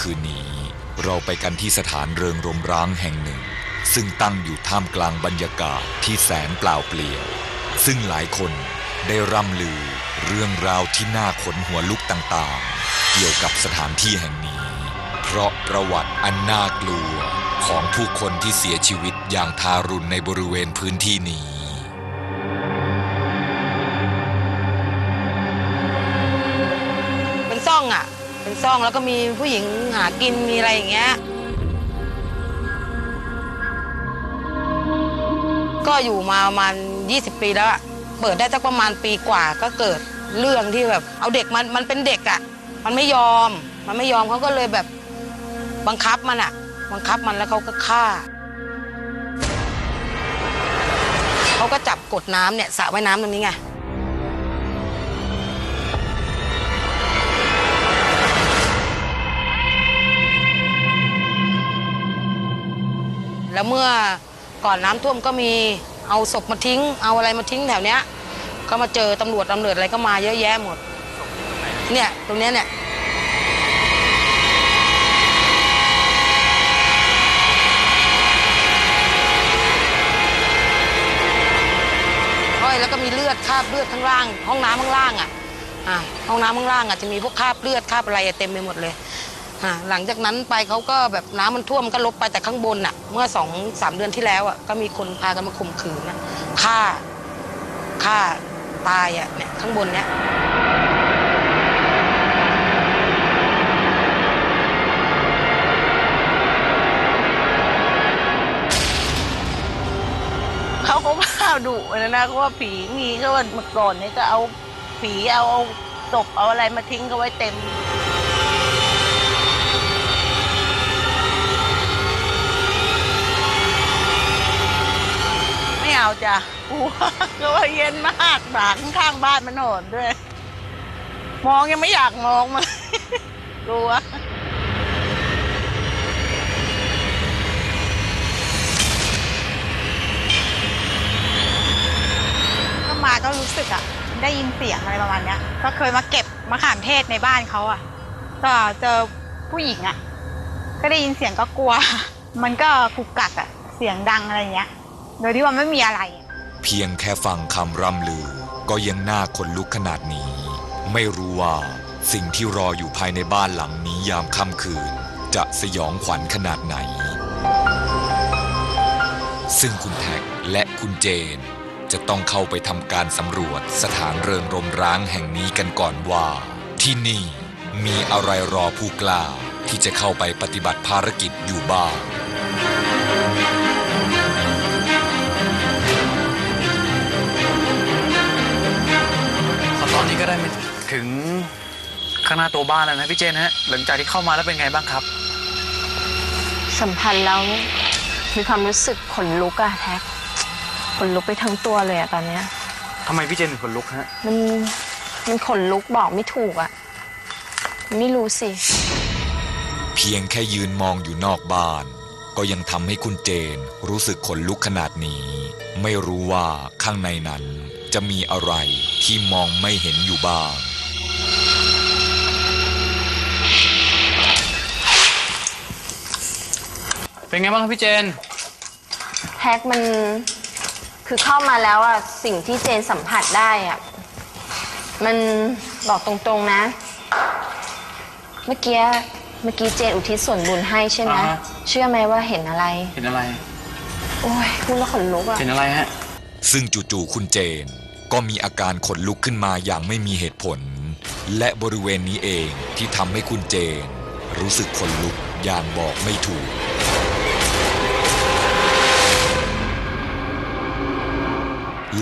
คืนนี้ เราไปกันที่สถานเริงรมร้างแห่งหนึ่ง ซึ่งตั้งอยู่ท่ามกลางบรรยากาศที่แสนเปล่าเปลี่ยว ซึ่งหลายคนได้ร่ำลือเรื่องราวที่น่าขนหัวลุกต่างๆ เกี่ยวกับสถานที่แห่งนี้ เพราะประวัติอันน่ากลัวของผู้คนที่เสียชีวิตอย่างทารุณในบริเวณพื้นที่นี้ ซ่องแล้วก็มีผู้หญิงหากินมีอะไรอย่างเงี้ย ก็อยู่มาประมาณ 20 ปีแล้วอะเปิดได้สักประมาณปีกว่าก็เกิดเรื่องที่แบบ เอาเด็กมันมันเป็นเด็กอะมันไม่ยอม มันไม่ยอมเขาก็เลยแบบบังคับมันอะบังคับมันแล้วเขาก็ฆ่าเขาก็จับกดน้ำเนี่ยสระว่ายน้ำตรงนี้ไง แล้วเมื่อก่อนน้ำท่วมก็มีเอาศพมาทิ้ง เอาอะไรมาทิ้งแถวเนี้ย ก็มาเจอตำรวจตำรวจอะไรก็มาเยอะแยะหมดเนี่ยตรงเนี้ยเนี่ยแล้วก็มีเลือดคราบเลือดข้างล่าง ห้องน้ำข้างล่างอะอ่าห้องน้ำข้างล่างอะจะมีพวกคราบเลือดคราบอะไรเต็มไปหมดเลย หลังจากนั้นไปเขาก็แบบน้ำมันท่วมก็ลบไปแต่ข้างบนอะ เมื่อสองสามเดือนที่แล้วอะก็มีคนพากันมาข่มขืนนะฆ่าฆ่าตายอะเนี่ยข้างบนเนี้ยเขาก็ว่าดุนะนะเขาว่าผีมีก็ว่าเมื่อก่อนเนี่ยก็เอาผีเอาเอาศพเอาอะไรมาทิ้งเขาไว้เต็ม ไม่เอา จ้ะกลัวก็ว่าเย็นมากหมาข้างบ้านมันโหนด้วย มองยังไม่อยากมองมันกลัวก็มาก็รู้สึกอะได้ยินเสียงอะไรประมาณเนี้ย ก็เคยมาเก็บมะขามเทศในบ้านเขาอะก็เจอผู้หญิงอะก็ได้ยินเสียงก็กลัว มันก็กุกกักอะเสียงดังอะไรเงี้ย โดยที่ว่าไม่มีอะไร เพียงแค่ฟังคำร่ำลือ ก็ยังน่าขนลุกขนาดนี้ ไม่รู้ว่า สิ่งที่รออยู่ภายในบ้านหลังนี้ยามค่ำคืน จะสยองขวัญขนาดไหน ซึ่งคุณแท็กและคุณเจน จะต้องเข้าไปทำการสำรวจสถานเริงรมร้างแห่งนี้กันก่อนว่า ที่นี่มีอะไรรอผู้กล้าที่จะเข้าไปปฏิบัติภารกิจอยู่บ้าง ก็ได้มาถึงข้างหน้าตัวบ้านแล้วนะพี่เจนฮะ หลังจากที่เข้ามาแล้วเป็นไงบ้างครับ สัมพันธ์แล้วมีความรู้สึกขนลุกอะแท็กขนลุกไปทั้งตัวเลยอะตอนเนี้ยทำไมพี่เจนถึงขนลุกฮะ มันมันขนลุกบอกไม่ถูกอะไม่รู้สิ เพียงแค่ยืนมองอยู่นอกบ้าน ก็ยังทำให้คุณเจนรู้สึกขนลุกขนาดนี้ ไม่รู้ว่าข้างในนั้น จะมีอะไรที่มองไม่เห็นอยู่บ้าง เป็นไงบ้างครับพี่เจนแท็กมันคือเข้ามาแล้วอะสิ่งที่เจนสัมผัสได้อะมันบอกตรงๆนะ เมื่อกี้เมื่อกี้เจนอุทิศส่วนบุญให้ใช่ไหมอ่าฮะ เชื่อไหมว่าเห็นอะไร เห็นอะไร โอ้ยพูดแล้วขนลุกอะเห็นอะไรฮะ ซึ่งจู่ๆคุณเจน ก็มีอาการขนลุกขึ้นมาอย่างไม่มีเหตุผล และบริเวณนี้เองที่ทำให้คุณเจน รู้สึกขนลุกอย่างบอกไม่ถูก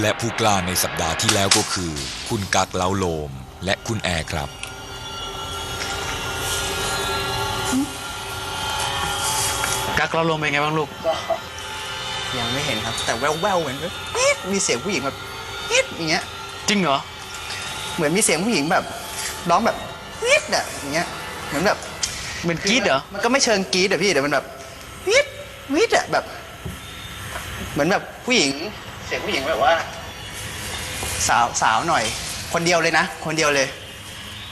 และผู้กล้าในสัปดาห์ที่แล้วก็คือ คุณกักเล้าโลม และคุณแอร์ครับกักเราลงเป็นไงบ้างลูก ก็ยังไม่เห็นครับ แต่แววๆเหมือนแบบปี๊ดมีเสียงผู้หญิงแบบ ปี๊ดอย่างเงี้ย จริงเหรอ เหมือนมีเสียงผู้หญิงแบบร้องแบบปี๊ดอะอย่างเงี้ย เหมือนแบบเหมือนกรีดเหรอ มันก็ไม่เชิงกรีดอะพี่แต่มันแบบปี๊ดปี๊ดอะแบบ เหมือนแบบผู้หญิง เสียงผู้หญิงแบบว่า สาวสาวหน่อย คนเดียวเลยนะ คนเดียวเลย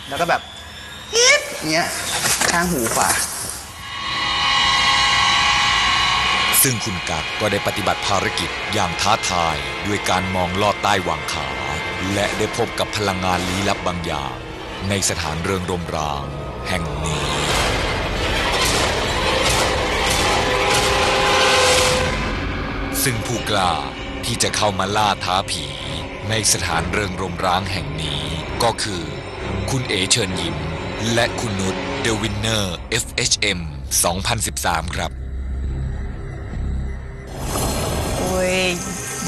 แล้วก็แบบปี๊ดอย่างเงี้ยข้างหูขวา ซึ่งคุณกัดก็ได้ปฏิบัติภารกิจอย่างท้าทายด้วยการมองลอดใต้หว่างขา และได้พบกับพลังงานลี้ลับบางอย่าง ในสถานเริงรมรางแห่งนี้ ซึ่งผู้กล้าที่จะเข้ามาล่าท้าผี ในสถานเริงรมร้างแห่งนี้ ก็คือ คุณเอเชิญยิ้ม และคุณนุช The Winner FHM 2013 ครับ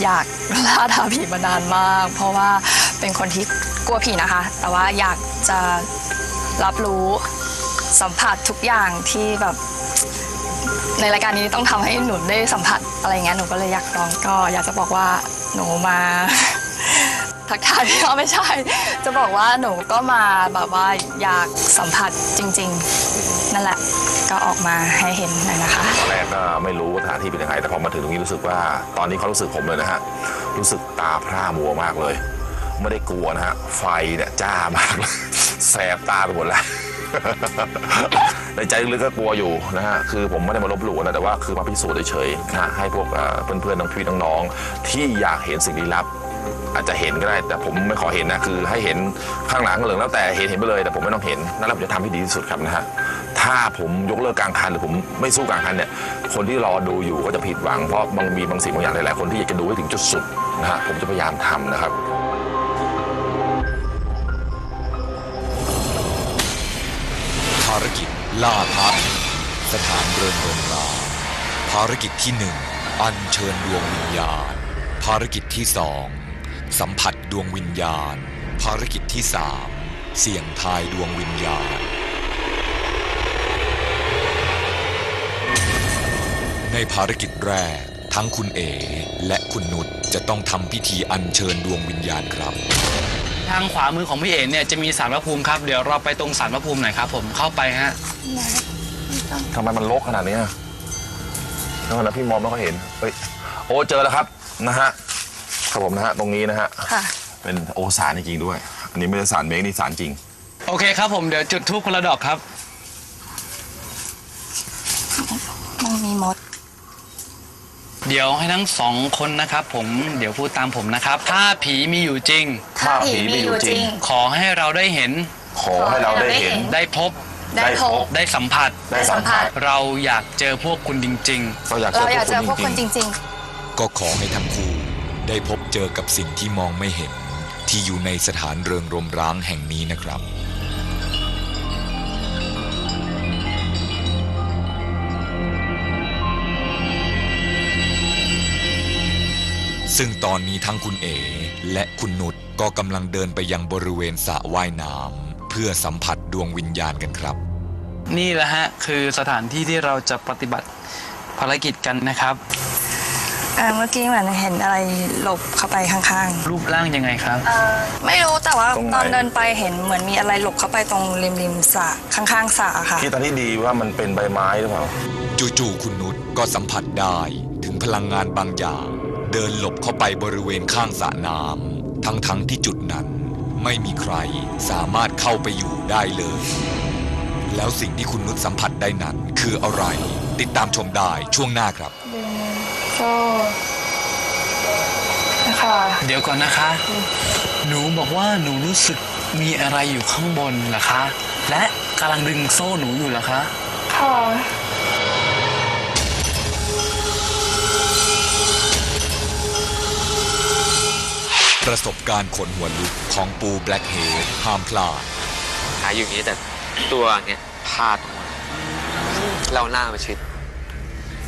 อยากล่าท้าผีมานานมาก เพราะว่าเป็นคนที่กลัวผีนะคะ แต่ว่าอยากจะรับรู้สัมผัสทุกอย่างที่แบบในรายการนี้ต้องทำให้หนูได้สัมผัสอะไรเงี้ยหนูก็เลยอยากลองก็อยากจะบอกว่าหนูมาทักทายพี่เขาไม่ใช่ จะบอกว่าหนูก็มาแบบว่าอยากสัมผัสจริง ๆ นั่นแหละ ก็ออกมาให้เห็นหน่อยนะคะตอนแรกก็ไม่รู้ว่าสถานที่เป็นยังไง แต่พอมาถึงตรงนี้รู้สึกว่าตอนนี้เขารู้สึกผมเลยนะฮะรู้สึกตาพร่ามัวมากเลย ไม่ได้กลัวนะฮะไฟเนี่ยจ้ามากเลยแสบตาไปหมดแล้วในใจลึกก็กลัวอยู่นะฮะ คือผมไม่ได้มาลบหลู่นะ แต่ว่าคือมาพิสูจน์เฉยๆนะให้พวกเอ่อเพื่อนๆน้องพี่น้องๆที่อยากเห็นสิ่งลี้ลับ อาจจะเห็นก็ได้ แต่ผมไม่ขอเห็นนะคือให้เห็นข้างหลังเหลืองแล้วแต่เห็นเห็นไปเลย แต่ผมไม่ต้องเห็นนั่นแหละผมจะทำให้ดีที่สุดครับนะฮะถ้าผมยกเลิกกลางคันหรือผมไม่สู้กลางคันเนี่ยคนที่รอดูอยู่ก็จะผิดหวังเพราะบางมีบางสิ่งบางอย่างหลายๆ คนที่อยากจะดูให้ถึงจุดสุดนะฮะผมจะพยายามทำนะครับ ภารกิจล่าท้าผีสถานเริงรมราภารกิจที่หนึ่งอัญเชิญดวงวิญญาณ ภารกิจที่สอง สัมผัสดวงวิญญาณ ภารกิจที่สามเสี่ยงทายดวงวิญญาณ ในภารกิจแรก ทั้งคุณเอและคุณนุชจะต้องทำพิธีอัญเชิญดวงวิญญาณครับ ทางขวามือของพี่เอ๋เนี่ยจะมีสารพระภูมิครับเดี๋ยวเราไปตรงสารพระภูมิหน่อยครับ ผมเข้าไปฮะทำไมมันรกขนาดนี้อะแล้วนะพี่มองไม่ค่อยเห็นเฮ้ยโอ้เจอแล้วครับนะฮะ ครับผมนะฮะตรงนี้นะฮะค่ะ เป็นโอสารจริงๆด้วย อันนี้ไม่ใช่สารเมคนี่สารจริง โอเคครับผมเดี๋ยวจุดทูปคนละดอกครับ มันมีมด เดี๋ยวให้ทั้งสองคนนะครับ ผมเดี๋ยวพูดตามผมนะครับ ถ้าผีมีอยู่จริง ถ้าผีมีอยู่จริง ขอให้เราได้เห็นขอให้เราได้เห็น ได้พบได้พบ ได้สัมผัส ได้สัมผัส เราอยากเจอพวกคุณจริงเราอยากเราอยากเจเจออพพววกกคคนนจจริงริงก็ขอให้ทั้งคู่ ได้พบเจอกับสิ่งที่มองไม่เห็น ที่อยู่ในสถานเริงรมร้างแห่งนี้นะครับซึ่งตอนนี้ทั้งคุณเอและคุณนุชก็กำลังเดินไปยังบริเวณสระว่ายน้ำเพื่อสัมผัสดวงวิญญาณกันครับ นี่แหละฮะ คือสถานที่ที่เราจะปฏิบัติภารกิจกันนะครับ เอ่อเมื่อกี้เหมือนเห็นอะไรหลบเข้าไปข้างรูปร่างยังไงครับ ๆ ไม่รู้แต่ว่าตรงไหน ตอนเดินไปเห็นเหมือนมีอะไรหลบเข้าไปตรงริมริมๆสระข้างๆสระค่ะที่ตอนที่ดีว่ามันเป็นใบไม้หรือเปล่า จู่ๆคุณนุชก็สัมผัสได้ถึงพลังงานบางอย่าง เดินหลบเข้าไปบริเวณข้างสระน้ำทั้งๆที่จุดนั้น ไม่มีใครสามารถเข้าไปอยู่ได้เลย แล้วสิ่งที่คุณนุชสัมผัสได้นั้นคืออะไร ติดตามชมได้ช่วงหน้าครับ ก็ค่ะเดี๋ยวก่อนนะคะ หนูบอกว่าหนูรู้สึกมีอะไรอยู่ข้างบนเหรอคะ และกำลังดึงโซ่หนูอยู่เหรอคะ ค่ะ ประสบการณ์ขนหัวลุกของปูแบล็กเฮดห้ามพลาด หาอยู่อย่างนี้แต่ตัวเนี่ยพาดออกมาเราหน้ามาชิด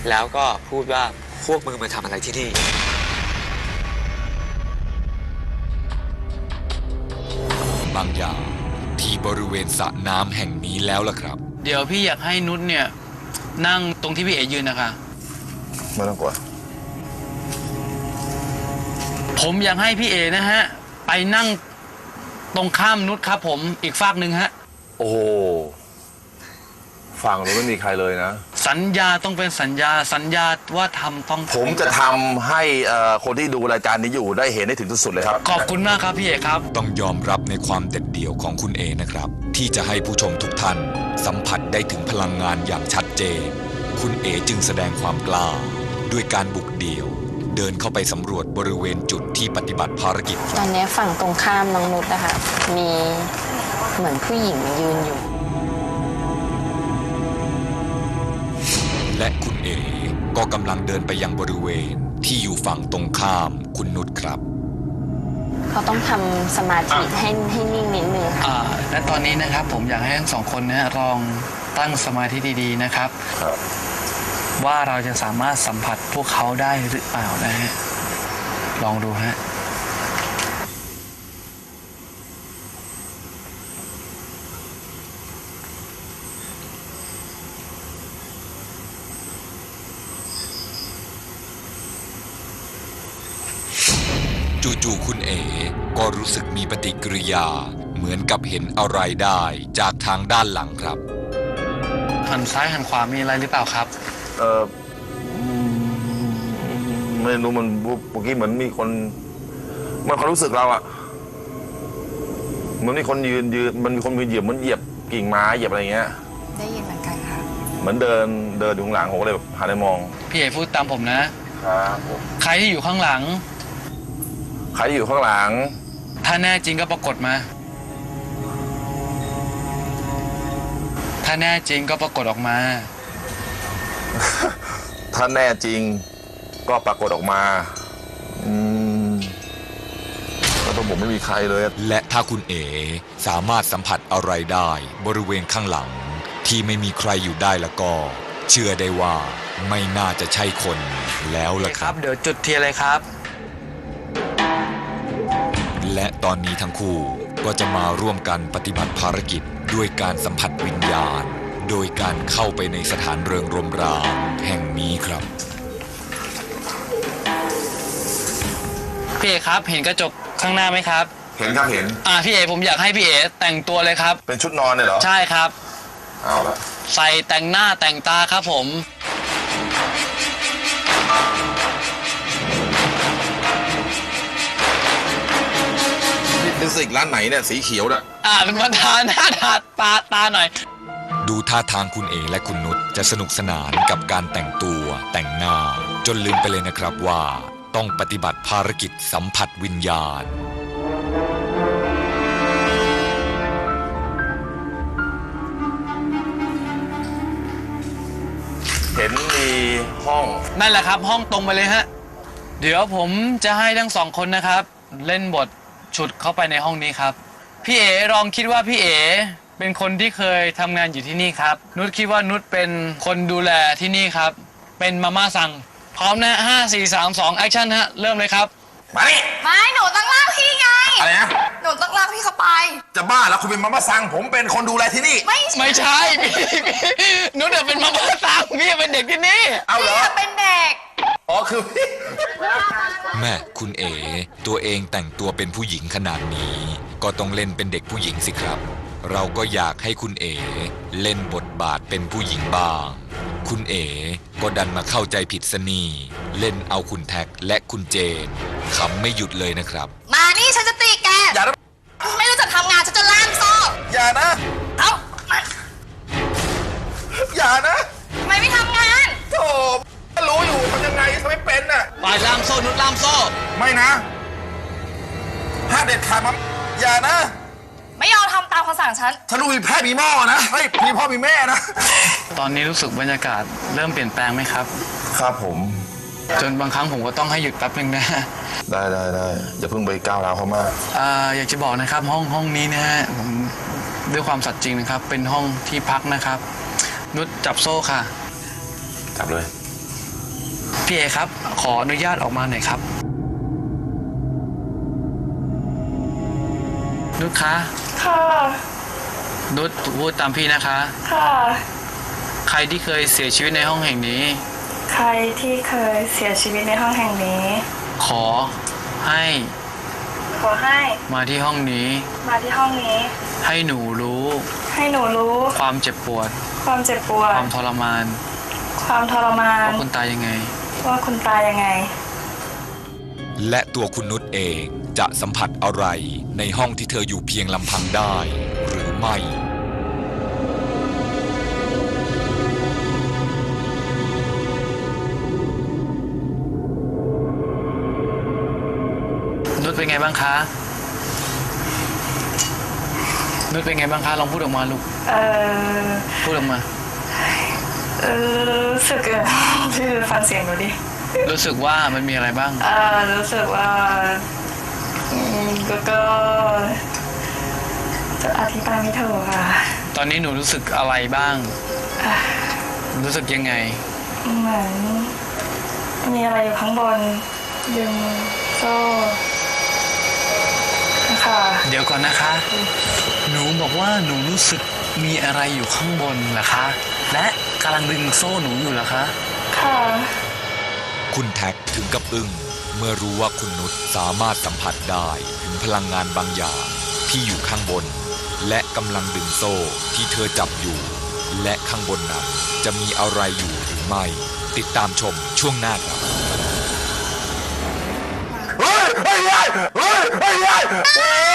แล้วก็พูดว่า พวกมึงมาทำอะไรที่นี่ บางอย่างที่บริเวณสระน้ำแห่งนี้แล้วล่ะครับ เดี๋ยวพี่อยากให้นุชเนี่ย นั่งตรงที่พี่เอ๋ยืนนะคะ ไม่ต้องกลัว ผมอยากให้พี่เอนะฮะ ไปนั่งตรงข้ามนุชครับผมอีกฝากหนึ่งฮะ โอ้โหฝั่งนู้นไม่มีใครเลยนะ สัญญาต้องเป็นสัญญาสัญญาว่าทำต้องผมจะทำให้เอ่อคนที่ดูรายการนี้อยู่ได้เห็นได้ถึงที่สุดเลยครับ ขอบคุณมากครับพี่เอกครับ ต้องยอมรับในความเด็ดเดี่ยวของคุณเอนะครับ ที่จะให้ผู้ชมทุกท่าน สัมผัสได้ถึงพลังงานอย่างชัดเจน คุณเอจึงแสดงความกล้า ด้วยการบุกเดี่ยว เดินเข้าไปสำรวจบริเวณจุดที่ปฏิบัติภารกิจ ตอนนี้ฝั่งตรงข้ามน้องนุชนะคะมีเหมือนผู้หญิงยืนอยู่ และคุณเอ๋ก็กำลังเดินไปยังบริเวณที่อยู่ฝั่งตรงข้ามคุณนุชครับ เขาต้องทำสมาธิให้ให้นิ่งนิดนึงค่ะ อ่าและตอนนี้นะครับผมอยากให้ทั้งสองคนนะฮะลองตั้งสมาธิดีๆนะครับ ครับ ว่าเราจะสามารถสัมผัสพวกเขาได้หรือเปล่านะฮะ ลองดูฮะ จู่ๆคุณเอ๋ก็รู้สึกมีปฏิกิริยา เหมือนกับเห็นอะไรได้จากทางด้านหลังครับ หันซ้ายหันขวามีอะไรหรือเปล่าครับ เอออืมไม่รู้มันเมื่อกี้เหมือนมีคนมันความรู้สึกเราอะเหมันมีคนยืนยืนมันมีคนยืนเหยียบเหมันเหยียบกิ่งไม้เหยียบอะไรเงี้ย ได้ยินเหมือนกันค่ะ เหมือนเดินเดินอยู่ข้างหลังผมก็เลยแบบหันไปมอง พี่เอ๋พูดตามผมนะ ครับผม ใครที่อยู่ข้างหลัง ใครที่อยู่ข้างหลัง ถ้าแน่จริงก็ปรากฏมา ถ้าแน่จริงก็ปรากฏออกมา ถ้าแน่จริงก็ปรากฏออกมา อืมแล้วตรงผมไม่มีใครเลยอะและถ้าคุณเอ๋สามารถสัมผัสอะไรได้บริเวณข้างหลัง ที่ไม่มีใครอยู่ได้แล้วก็ เชื่อได้ว่าไม่น่าจะใช่คนแล้วล่ะโอเคคครัรับ บ เดี๋ยวจุดเทียนเลยครับ และตอนนี้ทั้งคู่ก็จะมาร่วมกันปฏิบัติภารกิจด้วยการสัมผัสวิญญาณ โดยการเข้าไปในสถานเริงรมรามแห่งนี้ครับพี่เอ๋ครับ เห็นกระจกข้างหน้าไหมครับ เห็นครับเห็น อ่าพี่เอ๋ผมอยากให้พี่เอ๋แต่งตัวเลยครับ เป็นชุดนอนเนี่ยเหรอ ใช่ครับ เอาละ ใส่แต่งหน้าแต่งตาครับผม นี่ลิปสติกร้านไหนเนี่ยสีเขียวน่ะอ่าเป็นมาทาหน้าทาตาตาหน่อย ดูท่าทางคุณเอและคุณนุชจะสนุกสนานกับการแต่งตัวแต่งหน้า จนลืมไปเลยนะครับว่า ต้องปฏิบัติภารกิจสัมผัสวิญญาณ เห็นมีห้องนั่นแหละครับ ห้องตรงไปเลยฮะ เดี๋ยวผมจะให้ทั้งสองคนนะครับ เล่นบท ฉุดเข้าไปในห้องนี้ครับ พี่เอ๋ลองคิดว่าพี่เอ๋เป็นคนที่เคยทำงานอยู่ที่นี่ครับ นุชคิดว่านุชเป็นคนดูแลที่นี่ครับ เป็นมาม่าสั่ง พร้อมนะห้าสี่สามสองแอคชั่นฮะ เริ่มเลยครับ มานี่ไม่หนูต้องลากพี่ไง อะไรนะ หนูต้องลากพี่เข้าไป จะบ้าแล้วคุณเป็นมาม่าซังผมเป็นคนดูแลที่นี่ ไม่ไม่ใช่พี่พี่นุชเดี๋ยวเป็นมาม่าสั่งพี่เป็นเด็กที่นี่เอาเหรอพี่เป็นเด็ก อ๋อคือพี่ แม่คุณเอ๋ตัวเองแต่งตัวเป็นผู้หญิงขนาดนี้ ก็ต้องเล่นเป็นเด็กผู้หญิงสิครับ เราก็อยากให้คุณเอ๋เล่นบทบาทเป็นผู้หญิงบ้าง คุณเอ๋ก็ดันมาเข้าใจผิดสนีเล่นเอาคุณแท็กและคุณเจนขำไม่หยุดเลยนะครับ มานี่ฉันจะตี มีแพทย์มีหม้อนะเฮ้ยมีพ่อมีแม่นะ ตอนนี้รู้สึกบรรยากาศเริ่มเปลี่ยนแปลงไหมครับ ครับผม จนบางครั้งผมก็ต้องให้หยุดแป๊บนึงนะได้ได้ได้อย่าเพิ่งไปก้าวร้าวเขามากอ่าอยากจะบอกนะครับห้องห้องนี้นะฮะผมด้วยความสัตย์จริงนะครับ เป็นห้องที่พักนะครับ นุชจับโซ่ค่ะ จับเลย พี่เอครับ ขออนุญาตออกมาหน่อยครับ นุชคะค่ะ นุชพูดตามพี่นะคะ ค่ะ ใครที่เคยเสียชีวิตในห้องแห่งนี้ ใครที่เคยเสียชีวิตในห้องแห่งนี้ ขอให้ขอให้มาที่ห้องนี้ มาที่ห้องนี้ ให้หนูรู้ ให้หนูรู้ ความเจ็บปวด ความเจ็บปวด ความทรมาน ความทรมาน ว่าคุณตายยังไง ว่าคุณตายยังไง และตัวคุณนุชเองจะสัมผัสอะไรในห้องที่เธออยู่เพียงลำพังได้ ใหม่ นุชเป็นไงบ้างคะ นุชเป็นไงบ้างคะ ลองพูดออกมาลูก เออพูดออกมา เออรู้สึกคือฟังเสียงหนูดิ รู้สึกว่ามันมีอะไรบ้าง เออรู้สึกว่าอืก็ก็ จะอธิบายไม่ถูกอะตอนนี้หนูรู้สึกอะไรบ้าง รู้สึกยังไง เหมือน มีอะไรอยู่ข้างบนดึงโซ่ค่ะเดี๋ยวก่อนนะคะ หนูบอกว่าหนูรู้สึกมีอะไรอยู่ข้างบนเหรอคะ และกำลังดึงโซ่หนูอยู่เหรอคะ ค่ะ คุณแท็กถึงกับอึ้งเมื่อรู้ว่าคุณนุชสามารถสัมผัสได้ถึงพลังงานบางอย่างที่อยู่ข้างบน และกำลังดึงโซ่ที่เธอจับอยู่ และข้างบนนั้นจะมีอะไรอยู่หรือไม่ ติดตามชมช่วงหน้าครับเฮ้ยเฮ้ยเฮ้ยเฮ้ย